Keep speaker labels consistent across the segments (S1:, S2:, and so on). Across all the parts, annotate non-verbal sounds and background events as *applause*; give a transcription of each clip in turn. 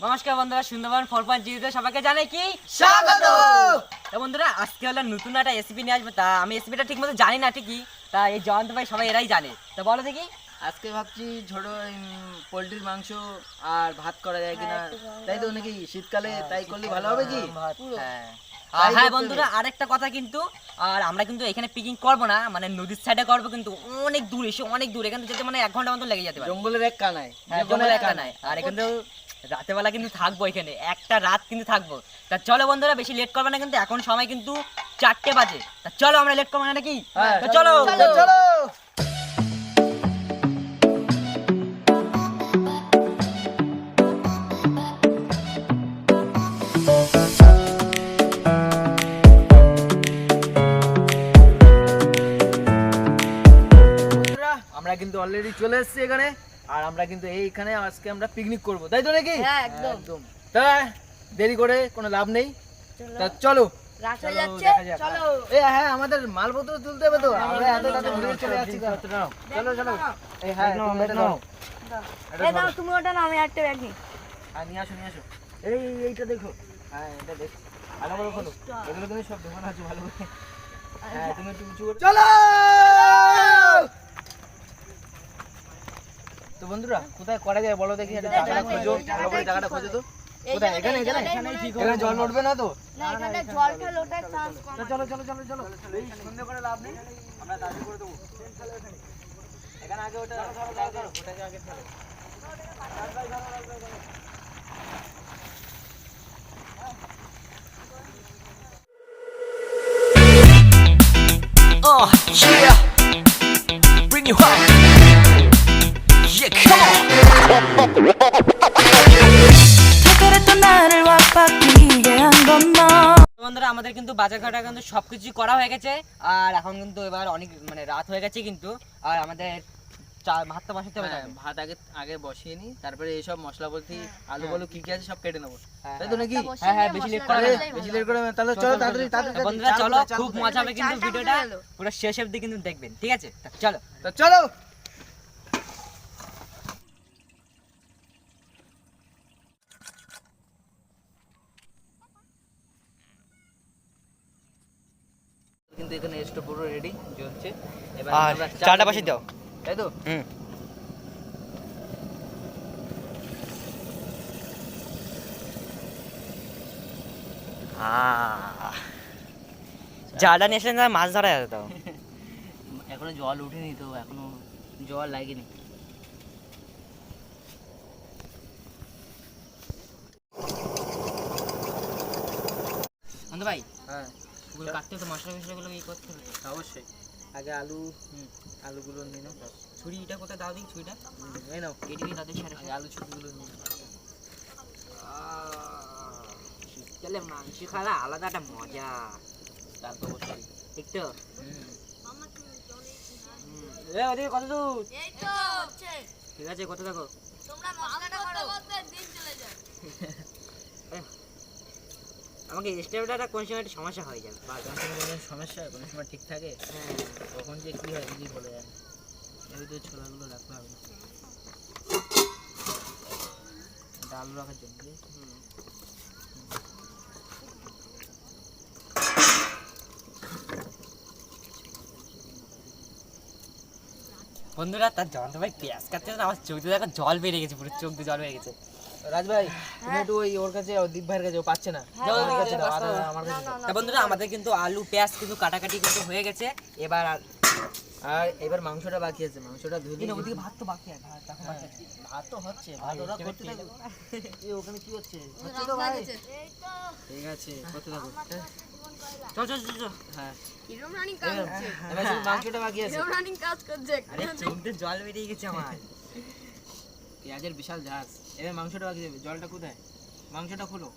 S1: নমস্কার বন্ধুরা Sundarban four point জিরোতে সবাইকে জানাই কি
S2: স্বাগত!
S1: তো বন্ধুরা আজকে হলো নতুন একটা রেসিপি নিয়ে আসবে। তা আমি রেসিপিটা ঠিক মতো জানি না ঠিকই। তা এই জয়ন্ত ভাই সবাই এরাই জানে। তো বলো দেখি।
S2: আজকে ভাবছি ছোট পোলট্রির মাংস আর ভাত করা যায় কিনা। তাই তো নাকি? শীতকালে তাই করলে ভালো হবে কি?
S1: হ্যাঁ। আর হ্যাঁ বন্ধুরা আরেকটা কথা কিন্তু আর আমরা কিন্তু এখানে পিকিং করব না মানে নদীর সাইডে করব কিন্তু অনেক দূর এসে অনেক দূর এখান থেকে যেতে মানে এক ঘণ্টা মতো লেগে যেতে পারে।
S2: জঙ্গলের এক কানায়।
S1: হ্যাঁ, জঙ্গলের
S2: এক
S1: নাই আর এখানে রাতের বেলা কিন্তু থাকব এখানে একটা রাত কিন্তু থাকব। তা চলো বন্ধুরা বেশি লেট করবে না কিন্তু এখন সময় কিন্তু চারটে বাজে। তা চলো আমরা লেট করব না নাকি?
S2: হ্যাঁ,
S1: চলো
S2: চলো আমরা কিন্তু অলরেডি চলে এসেছি এখানে। আর আমরা কিন্তু এইখানে আজকে আমরা পিকনিক করব তাই তো নাকি?
S3: হ্যাঁ, একদম।
S2: তা দেরি করে কোনো লাভ নেই। তা চলো। চলো, দেখা যাক। এ হ্যাঁ আমাদের মালপত্র তুলতে হবে তো। আমরা এত চলে যাচ্ছি তো। চলো চলো। এই হ্যাঁ তুমি
S3: ওটা নাও আমি একটা ব্যাগ নিই।
S2: হ্যাঁ নিয়ে আসো নিয়ে আসো। এই এইটা দেখো। হ্যাঁ এটা দেখো। ভালো করে খোলো। এগুলো তুমি সব দোকান আছে ভালো করে। হ্যাঁ তুমি একটু উঁচু করে চলো! তো বন্ধুরা কোথায় করা যায় বলো দেখি একটা জায়গাটা খোঁজো ভালো করে জায়গাটা খোঁজো তো। কোথায়? এখানে এখানে? এখানে জল উঠবে না তো?
S3: না এখানে জল ঠল ওঠার কম।
S2: তো চলো চলো চলো চলো। সন্ধে করে লাভ নেই। আমরা করে দেবো। এখানে আগে ওটা ওটাকে আগে ফেলো।
S4: Uh, yeah. Bring you home. Yeah,
S1: বন্ধুরা আমাদের কিন্তু বাজার ঘাটা কিন্তু সব করা হয়ে গেছে আর এখন কিন্তু এবার অনেক মানে রাত হয়ে গেছে কিন্তু আর আমাদের ভাতটা বসাতে হবে
S2: হ্যাঁ, ভাত আগে আগে বসিয়ে নি তারপরে এইসব মশলা বলতে হ্যাঁ, আলু হ্যাঁ। বলু কি কি আছে সব কেটে নেব। তাই তো নাকি?
S1: হ্যাঁ হ্যাঁ বেশি লেট করে
S2: বেশি লেট করে তাহলে চলো তাড়াতাড়ি
S1: বন্ধুরা
S2: চলো
S1: খুব মজা হবে কিন্তু ভিডিওটা পুরো শেষ অবধি কিন্তু দেখবেন ঠিক আছে? চলো।
S2: তো চলো। কিন্তু এখানে স্টোভ পুরো রেডি জ্বলছে। এবার
S1: আর
S2: আমরা
S1: চাটা
S2: চাটা
S1: দাও।
S2: তাই তো?
S1: হুম। জালটা নিয়ে আসলে না মাছ ধরা যেত তাও *laughs*
S2: এখনও জল উঠেনি তো এখনও জল লাগেনি।
S1: ভাই
S2: হ্যাঁ।
S1: ওগুলো কাটতে তো মশলা মশলাগুলো ই করতে হবে?
S2: অবশ্যই। আগে আলু হুম, আলুগুলো নিয়ে নাও
S1: ছুরিটা কোথায়? দাও দিই ছুরিটা।
S2: এই নাও।
S1: কেটে দিই তাদের সাথে
S2: আগে আলু ছুটিগুলো নিয়ে নাও।
S1: শীতকালে মাংস খাওয়া আলাদা একটা মজা।
S2: তা তো অবশ্যই।
S1: ঠিক তো ওদিকে কত দূর? ঠিক আছে কত দেখো?
S3: তোমরা মশলাটা করো। দিন চলে যায়
S1: আমাকে স্টেপটা কোন সময় একটা সমস্যা হয়ে যাবে? বারবার।
S2: কোনো সময় কোনো সমস্যা কোনো সময় ঠিক থাকে
S1: হ্যাঁ।
S2: কখন যে কি হয় কিছুই বলে যায় এর ভিতরে ছোলাগুলো রাখতে হবে। আলু রাখার জন্য।
S1: বন্ধুরা তার জয়ন্ত ভাই পেঁয়াজ কাটছে আমার চোখ দিয়ে দেখো জল বেড়ে গেছে পুরো চোখ দিয়ে জল বেড়ে গেছে।
S2: রাজ ভাই তুমি একটু ওই ওর কাছে দীপ ভাইয়ের কাছে ও পাচ্ছে না।
S1: যাও,
S2: কাছে দাও, আর আমার কাছে
S1: তা বন্ধুরা আমাদের কিন্তু আলু পেঁয়াজ কিন্তু কাটাকাটি কিন্তু হয়ে গেছে। এবার আর
S2: আর এবার মাংসটা বাকি আছে মাংসটা ধুয়ে
S1: এই না,
S2: দিয়ে
S1: ওদিকে ভাত তো বাকি আছে। ভাত এখন
S2: ভাত তো হচ্ছে ভাত ওরা করতে এই ওখানে কি হচ্ছে? হচ্ছে তো ভাই। ঠিক আছে করতে
S1: চল চল চল
S2: হ্যাঁ।
S3: রানিং কাজ করছে।
S2: এবার শুধু মাংসটা বাকি আছে।
S3: রানিং কাজ করছে।
S1: আরে চোখ দিয়ে জল বেরিয়ে গেছে আমার।
S2: পেঁয়াজের বিশাল ঝাঁস এবার মাংসটা বাকি যাবে জলটা কোথায়? মাংসটা খুলো।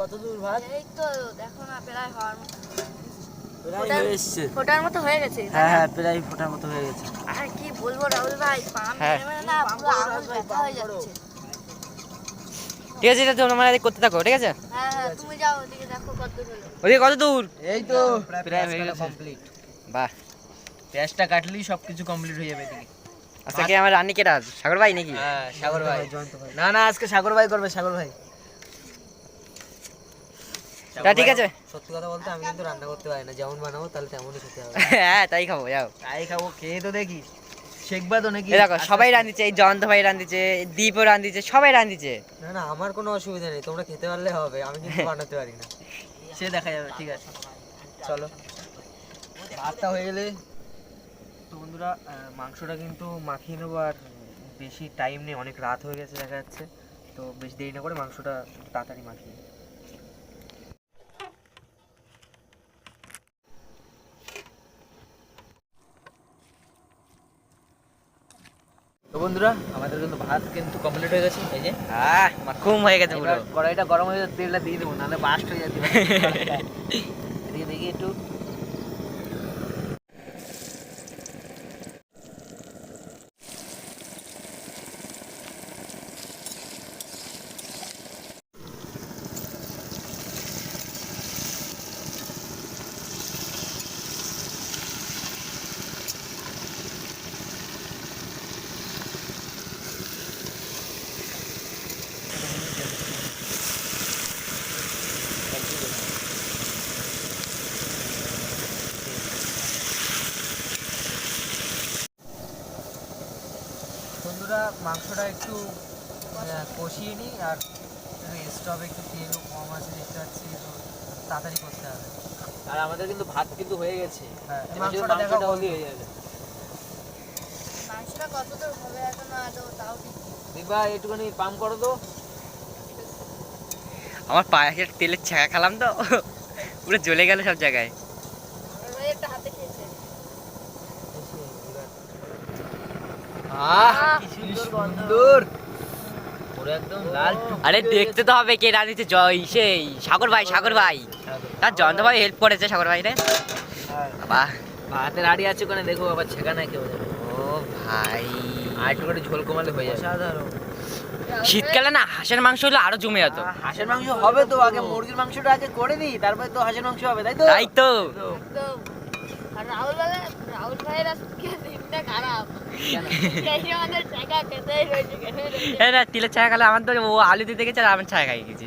S2: কত দূর ভাত?
S3: এই তো দেখো না প্রায় হওয়ার মতো।
S1: প্রায় হয়ে
S3: ফোটার মতো হয়ে গেছে
S1: হ্যাঁ হ্যাঁ প্রায় ফোটার মতো হয়ে গেছে।
S3: আর কি বলব রাহুল ভাই পাম
S1: হ্যাঁ।
S3: মেরে মেরে না পুরো আঙুল ব্যথা হয়ে যাচ্ছে।
S1: ঠিক আছে এটা তোমরা করতে থাকো ঠিক আছে?
S3: হ্যাঁ হ্যাঁ তুমি যাও ওদিকে দেখো কত দূর হলো।
S1: ওদিকে কত দূর?
S2: এই তো কমপ্লিট
S1: বাহ।
S2: পেঁয়াজটা কাটলি সব কিছু কমপ্লিট হয়ে যাবে এদিকে।
S1: আচ্ছা কি আমার রান্নি কেটা সাগর ভাই নাকি?
S2: হ্যাঁ সাগর ভাই। না না আজকে সাগর ভাই করবে সাগর ভাই।
S1: তা ঠিক আছে।
S2: সত্যি কথা বলতে আমি কিন্তু রান্না করতে পারি না। যেমন বানাবো তাহলে তেমনই খেতে হবে। *laughs*
S1: হ্যাঁ তাই খাব যাও।
S2: তাই খাব খেয়ে তো দেখি। শেখবা তো নাকি
S1: এই দেখো সবাই রান্ধিছে এই জয়ন্ত ভাই রান্ধিছে দীপও রান্ধিছে সবাই রান্ধিছে
S2: না না আমার কোনো অসুবিধা নেই তোমরা খেতে পারলে হবে আমি কিন্তু বানাতে পারি না। সে দেখা যাবে ঠিক আছে। চলো। ভাতটা হয়ে গেলে তো বন্ধুরা মাংসটা কিন্তু মাখিয়ে নেব আর বেশি টাইম নেই অনেক রাত হয়ে গেছে দেখা যাচ্ছে। তো বেশি দেরি না করে মাংসটা তাড়াতাড়ি মাখিয়ে বন্ধুরা আমাদের কিন্তু ভাত কিন্তু কমপ্লিট হয়ে গেছে। এই যে
S1: হ্যাঁ মাখুম হয়ে গেছে পুরো।
S2: কড়াইটা গরম হয়ে তেলটা দিয়ে দেবো নাহলে বাস্ট হয়ে যাবে *laughs* এদিকে দেখি একটু বন্ধুরা মাংসটা একটু কষিয়ে নিই আর স্টভে একটু তেল কম আছে দেখতে পাচ্ছি তো তাড়াতাড়ি করতে হবে। আর আমাদের কিন্তু ভাত কিন্তু হয়ে গেছে। হ্যাঁ মাংসটা দেখা হয়ে যাবে।
S3: মাংসটা কত হবে এখন আদৌ তাও
S2: দেখবা একটুখানি পাম্প করো তো।
S1: আমার পায়ে তেলের ছাকা খেলাম তো। পুরো জ্বলে গেল সব জায়গায়
S3: আমার ভাই একটা হাতে খেয়েছে
S2: আহ কি সুন্দর। পুরো একদম লাল
S1: আরে দেখতে তো হবে কে জয় সেই সাগর ভাই সাগর ভাই। তার জয়ন্ত ভাই হেল্প করেছে সাগর ভাই রে। বাহ
S2: ভাতের আড়ি আছে ওখানে দেখো আবার ছেঁকা না কেউ।
S1: ও ভাই।
S2: আর একটু করে ঝোল কমালে হয়ে যাবে। সাধারণ
S1: শীতকালে না হাঁসের মাংস হলে আরও জমে যেত।
S2: হাঁসের মাংস হবে তো আগে মুরগির মাংসটা আগে করে দিই তারপরে তো হাঁসের মাংস হবে তাই তো?
S1: তাই তো।
S3: রাহুল ভাই রাহুল ভাইয়ের আজকে
S1: না তিলের ছায়া খেলে আমার তো ও আলু দিতে গেছে আর আমার ছায়া খাই গেছি।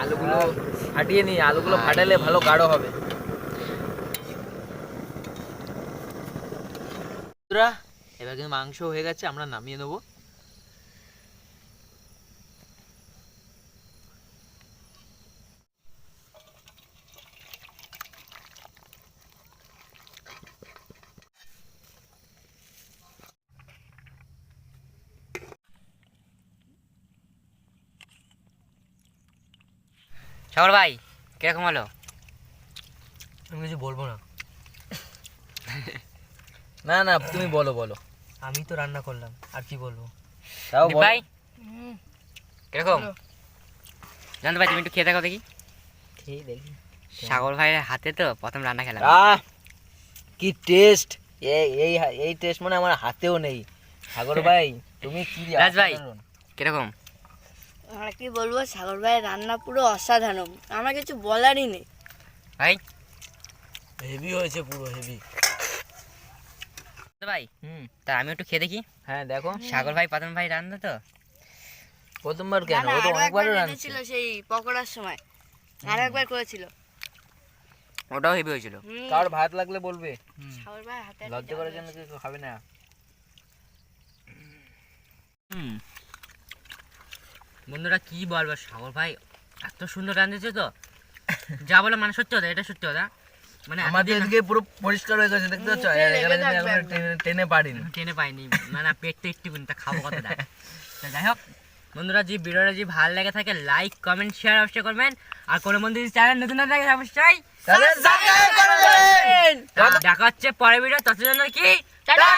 S2: আলুগুলো ফাটিয়ে নি আলুগুলো ফাটালে ভালো গাঢ় হবে। এবার কিন্তু মাংস হয়ে গেছে আমরা নামিয়ে নেব।
S1: সাগর ভাই কীরকম হলো?
S2: আমি কিছু বলব না। না না তুমি বলো বলো। আমি তো রান্না করলাম আর কি বলব? তাও
S1: দীপ ভাই? কীরকম? জানতে ভাই তুমি একটু খেয়ে দেখো দেখি।
S2: খেয়ে দেখি।
S1: সাগর ভাইয়ের হাতে তো প্রথম রান্না খেলাম।
S2: আহ কি টেস্ট এই এই এই টেস্ট মানে আমার হাতেও নেই। সাগর *laughs* ভাই তুমি কি
S1: রাজ ভাই। কীরকম?
S3: আর কি বলব সাগর ভাইয়ের রান্না পুরো অসাধারণ। আমার কিছু বলারই নেই।
S1: ভাই।
S2: হেভি হয়েছে পুরো হেভি
S1: ভাই
S2: হুম।
S1: তা আমি একটু খেয়ে দেখি।
S2: হ্যাঁ দেখো।
S1: সাগর ভাই প্রথম ভাই রান্না তো।
S2: প্রথমবার কেন? ও তো অনেকবারও
S3: এনেছিল সেই পকোড়ার সময়। আরও একবার করেছিল।
S1: ওটাও হেভি হয়েছিল।
S2: কার ভাত লাগলে বলবে?
S3: সাগর ভাই হাতে
S2: লজ্জা করার জন্য কিছু খাবে না।
S1: হুম। বন্ধুরা কি বলব সাগর ভাই এত সুন্দর রাঁধেছে তো। যা বলে মানে সত্যি কথা এটা সত্যি কথা। মানে
S2: আমাদের এদিকে পুরো পরিষ্কার হয়ে গেছে দেখতে পাচ্ছ? কিন্তু টেনে- পারিনি।
S1: টেনে পাইনি মানে পেট তো একটু তা খাব কথা দেখ তো যাই হোক বন্ধুরা যদি ভিডিওটা যদি ভালো লেগে থাকে লাইক কমেন্ট শেয়ার অবশ্যই করবেন। আর কোনো বন্ধু যদি চ্যানেল নতুন না থাকে অবশ্যই। দেখা হচ্ছে পরের ভিডিও ততদিন কি?
S3: টাটা!